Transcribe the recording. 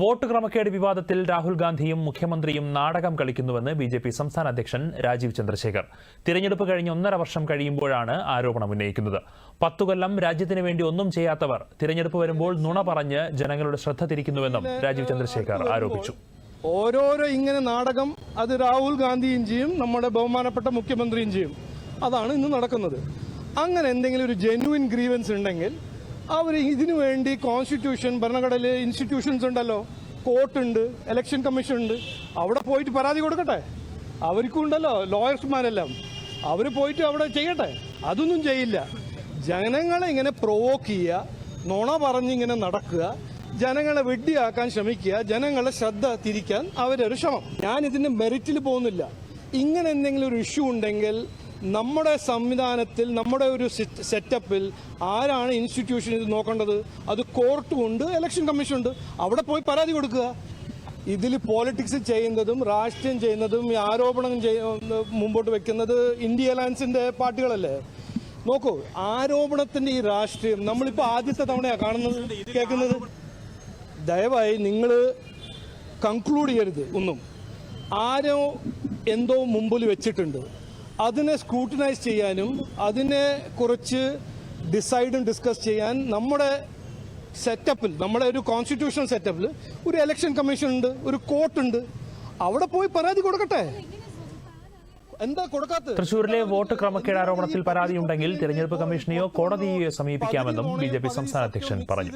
Vote ക്രമക്കേട് വിവാദത്തിൽ രാഹുൽ ഗാന്ധിയും മുഖ്യമന്ത്രിയും നാടകം കളിക്കുന്നുവെന്ന് ബി ജെ പി സംസ്ഥാന അധ്യക്ഷൻ രാജീവ് ചന്ദ്രശേഖർ. തിരഞ്ഞെടുപ്പ് കഴിഞ്ഞ് ഒന്നര വർഷം കഴിയുമ്പോഴാണ് ആരോപണം ഉന്നയിക്കുന്നത്. പത്തു കൊല്ലം രാജ്യത്തിന് വേണ്ടി ഒന്നും ചെയ്യാത്തവർ തിരഞ്ഞെടുപ്പ് വരുമ്പോൾ നുണ പറഞ്ഞ് ജനങ്ങളുടെ ശ്രദ്ധ തിരിക്കുന്നുവെന്നും രാജീവ് ചന്ദ്രശേഖർ ആരോപിച്ചു. ഓരോരോ ഇങ്ങനെ നാടകം അത് രാഹുൽ ഗാന്ധിയും ചെയ്യും നമ്മുടെ ബഹുമാനപ്പെട്ട മുഖ്യമന്ത്രിയും ചെയ്യും. അതാണ് ഇന്ന് നടക്കുന്നത്. അങ്ങനെ എന്തെങ്കിലും ഒരു ജെന്യുവിൻ ഗ്രീവൻസ് ഉണ്ടെങ്കിൽ അവർ ഇതിനു വേണ്ടി കോൺസ്റ്റിറ്റ്യൂഷൻ ഭരണഘടനയിലെ ഇൻസ്റ്റിറ്റ്യൂഷൻസ് ഉണ്ടല്ലോ. കോർട്ടുണ്ട് ഇലക്ഷൻ കമ്മീഷൻ ഉണ്ട്. അവിടെ പോയിട്ട് പരാതി കൊടുക്കട്ടെ? അവർക്കും ഉണ്ടല്ലോ ലോയേഴ്സ്മാരെല്ലാം അവർ പോയിട്ട് അവിടെ ചെയ്യട്ടെ? അതൊന്നും ചെയ്യില്ല. ജനങ്ങളെ ഇങ്ങനെ പ്രൊവോക്ക് ചെയ്യുക നുണ പറഞ്ഞിങ്ങനെ നടക്കുക ജനങ്ങളെ വെട്ടിയാക്കാൻ ശ്രമിക്കുക ജനങ്ങളെ ശ്രദ്ധ തിരിക്കാൻ അവരൊരു ശ്രമം. ഞാൻ ഇതിന്റെ മെറിറ്റിൽ പോകുന്നില്ല. ഇങ്ങനെ എന്തെങ്കിലും ഒരു ഇഷ്യൂ ഉണ്ടെങ്കിൽ നമ്മുടെ സംവിധാനത്തിൽ നമ്മുടെ ഒരു സെറ്റപ്പിൽ ആരാണ് ഇൻസ്റ്റിറ്റ്യൂഷൻ ഇത് നോക്കേണ്ടത്? അത് കോർട്ടും ഉണ്ട് ഇലക്ഷൻ കമ്മീഷൻ ഉണ്ട്. അവിടെ പോയി പരാതി കൊടുക്കുക. ഇതിൽ പോളിറ്റിക്സ് ചെയ്യുന്നതും രാഷ്ട്രീയം ചെയ്യുന്നതും ആരോപണം മുമ്പോട്ട് വെക്കുന്നത് ഇന്ത്യ അലയൻസിന്റെ പാർട്ടികളല്ലേ? നോക്കൂ ആരോപണത്തിന്റെ ഈ രാഷ്ട്രീയം നമ്മളിപ്പോൾ ആദ്യത്തെ തവണയാണ് കാണുന്നത് കേൾക്കുന്നത്. ദയവായി നിങ്ങൾ കൺക്ലൂഡ് ചെയ്യരുത് ഒന്നും. ആരോ എന്തോ മുമ്പിൽ വെച്ചിട്ടുണ്ട്. അതിനെ സ്ക്രൂട്ടിനൈസ് ചെയ്യാനും അതിനെ കുറിച്ച് ഡിസൈഡും ഡിസ്കസ് ചെയ്യാൻ നമ്മുടെ സെറ്റപ്പിൽ നമ്മുടെ ഒരു കോൺസ്റ്റിറ്റ്യൂഷണൽ സെറ്റപ്പിൽ ഒരു ഇലക്ഷൻ കമ്മീഷൻ ഉണ്ട് ഒരു കോർട്ടുണ്ട് അവിടെ പോയി പരാതി കൊടുക്കട്ടെ? എന്താ കൊടുക്കാത്ത തൃശൂരിലെ വോട്ട് ക്രമക്കേട് ആരോപണത്തിൽ പരാതിയുണ്ടെങ്കിൽ തിരഞ്ഞെടുപ്പ് കമ്മീഷനെയോ കോടതിയെയോ സമീപിക്കാമെന്നും ബി ജെ പി സംസ്ഥാന അധ്യക്ഷൻ പറഞ്ഞു.